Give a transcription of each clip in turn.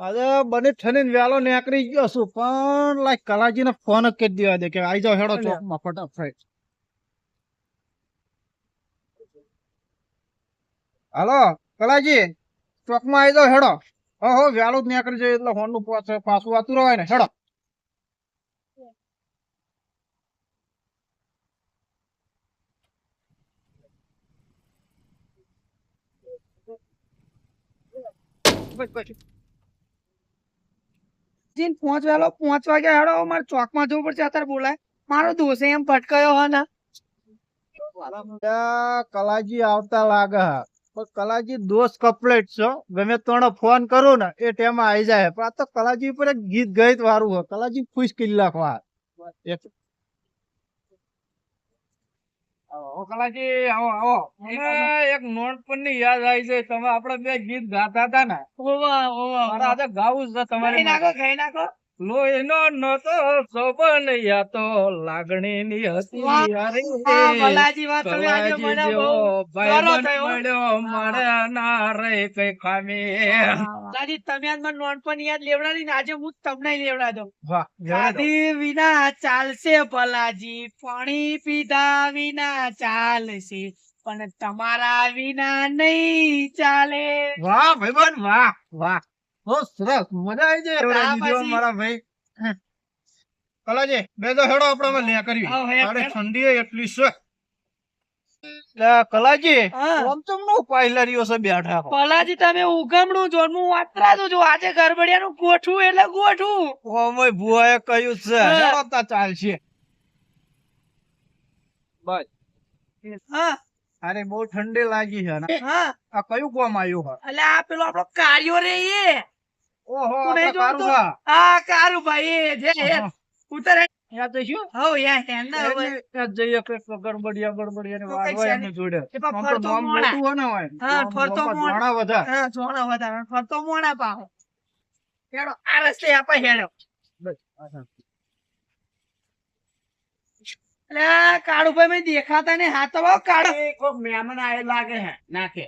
અરે બને ઠરીને વેલો નીકળી ગયો છું પણ લાઈક કલાજીને ફોન જ કરી દેવા દે કે આઈ જાઓ હેડો. ચોકમાં ફટાફટ. હાલો કલાજી ચોકમાં આઈ જાઓ હેડો. હો હો વેલો જ નીકળી જાય એટલે ફોનનું પાછું વાતું રવાય ને હેડો. બસ બસ પાંચ વાલો પાંચ વાગે હેડો, મારે ચોકમાં જવું પડશે અત્યારે બોલાય. મારો દોસ્ત એમ ભટકાયો હા ના. કલાજી આવતા લાગે પણ કલાજી દોષ કમ્પ્લેટ છો ગમે તોડે ફોન કરું ને, એ ટાઈમ આવી જાય પણ આ તો કલાજી ઉપર એક ગીત ગઈત વાળું હોય કલાજી ખુશ એક આવો કલાજી આવો આવો. એક નોટપણની યાદ આવી છે. તમે આપડે બે ગીત ગાતા હતા ને? ઓવા ઓવા આજે ગાવું છે તમારી નાખો ખાઈ નાખો. લોહીનો નતો સોબન યા તો લાગણીની હતી અરે હા વાત તમે આજે મને બહુ જેવો થયો. મળ્યો મારે ના રે કઈ ખામી ભલાજી તમે આજ મને નોનપણ યાદ લેવડાવી ને આજે હું તમને લેવડા દઉં. વાહ વિના ચાલશે ભલાજી પાણી પીધા વિના ચાલશે પણ તમારા વિના નહીં ચાલે. વાહ ભાઈબંધ વાહ વાહ. બહુ સરસ. મજા આવી જાય. આ એવડા દીદીઓ પછી- મારા ભાઈ? કલાજી બે તો હેડો આપણે લે કરવી અરે ઠંડી એટલી છે. કલાજી હા. નો પાયલરીઓ છે બેઠા છો. તમે ઉગમણું જો વાતરાતું છું આજે ગરબડિયાનું ગોઠવું એટલે ગોઠું ઓમય ભુવાએ કહ્યું છે. ચાલશે. બસ. હા. અરે બહુ ઠંડી લાગી છે હા. આ કયું કોમ આવ્યું એટલે આ પેલો આપણો કાર્યો રે એ. ઓહો નહીં જોતો? આ કારું ભાઈ જે એ હા. તો શું હો યા હેન ના હોય. જઈએ કંઈક ગડબડિયા ગડબડિયાની તો વાત હોય એમની જોડે. એ પણ આમ તો ફરતો મોણા. મોટું હોય ને હોય હા, ફરતો મોણા. ઘણા બધા હા જોણો વધારે. ફરતો મોણા પાહો. હેડો આ રસ્તે આપણે હેડો. બસ, આ કાળુભાઈ મેં દેખાતા ને હાથ તો બહુ કાળો. કોક મહેમાન આયે લાગે હે નાખે.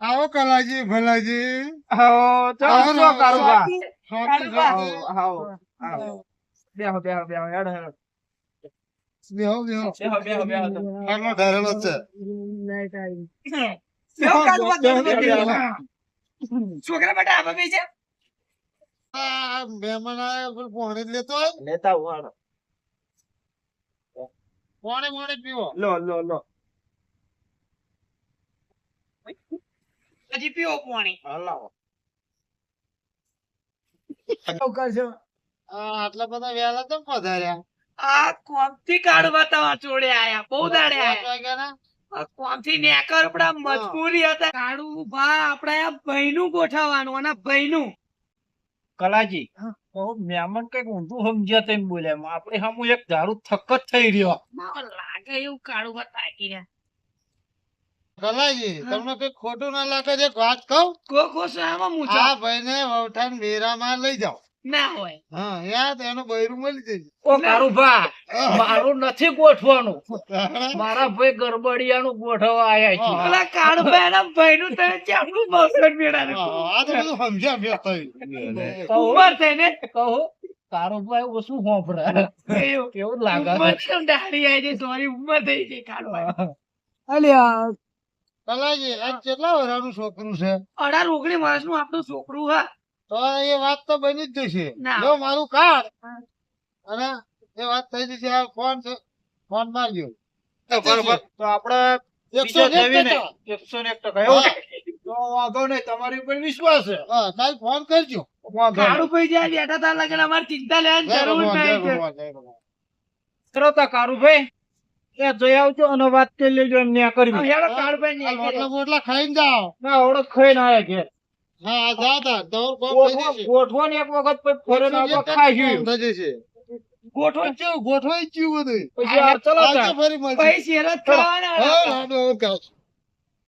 આવો કલાજી ભલાજી. આવો ચાલો આવો શું કરું બા? શાંતિ. આવો આવો બેહો બેહો બેહો હેડો હેડો. બેહો બેહો. બેહો બેહો બેહો આટલો ધારેલો છે. કેવો કાળુબા બેહો, ગણપતિ? બેહો, બેહો. છોકરા બેટા આપા છે? આ મહેમાન આયા પેલું લેતો લેતા આવો, હાલો. પાણી પાણી પીવો. લો લો લો. હજી પીવો પાણી. હલાવો. શું કરશો? આ આટલા બધા વહેલા તો પધાર્યા. આ કોમથી કાઢવા તમા જોડે આયા? બહુ દાડે આયા. કોમથી નેકર આપડા મજબૂરી હતા. કાળુબા આપડે આ ભાઈનું ગોઠવવાનું અને ભાઈનું કલાજી મહેમાન કંઈક ઊંધું સમજ્યા તેમ બોલ્યા આપણે સામું એક દારૂ થક જ થઈ રહ્યો. લાગે એવું કાળું તાકી રહ્યા. કલાજી તમને કઈ ખોટું ના લાગે છે એક વાત કહું? કો કો સામા મૂછો આ ભાઈને વવઠાન મેરામાં લઈ જાઓ. ના હોય. હા યાદ એનું બૈરું મળી જશે. ઓ કારુભા મારું નથી ગોઠવાનું. મારા ભાઈ ગરબડિયાનું ગોઠવવા આયા છે. પેલા કાળુબા એના ભાઈનું તમે કેમનું બસડ મેળાનું હા, આ તો બધું સમજ્યા બે થઈ. કહો ઉંમર થઈને કહો કારુભાઈ ઓછું હોંભળે? એવું. લાગે ઉંમર કેમ આવી સોરી ઉંમર થઈ જાય કાળુબા અલ્યા કલાજી આ કેટલા વર્ષનું છોકરું છે? અઢાર ઓગણીસ વર્ષનું આપણું છોકરું હા. તો એ વાત તો બની જ જશે. ના. જો મારું કાર્ડ અને એ વાત થઈ જશે આ ફોન છે ફોન મારજો. બરોબર. તો આપણે એકસો. એકસો ને એક ટકા એવું તો વાંધો નહીં તમારી ઉપર વિશ્વાસ છે. હા તારે ફોન કરજો. વાંધો નહીં. કાળુભાઈ જ્યાં બેઠા તા લગન અમારે ચિંતા લેવાની જરૂર નહીં શ્રોતા કારુભાઈ એ જઈ આવજો અને વાત કરી લેજો એમ ન્યા હવે હેડો કાળુભાઈ ને રોટલા બોટલા ખાઈને જાઓ ના ઓળખ ખાઈને આયા ઘેર હા. ગોઠવોને એક વખત પછી ફોરેન એકસો આવતો એક ટકા ખાઈ થઈ જશે ગોઠવો કેવું ગોઠવાઈ જ બધું પછી ફરી મળશે ખાવાના.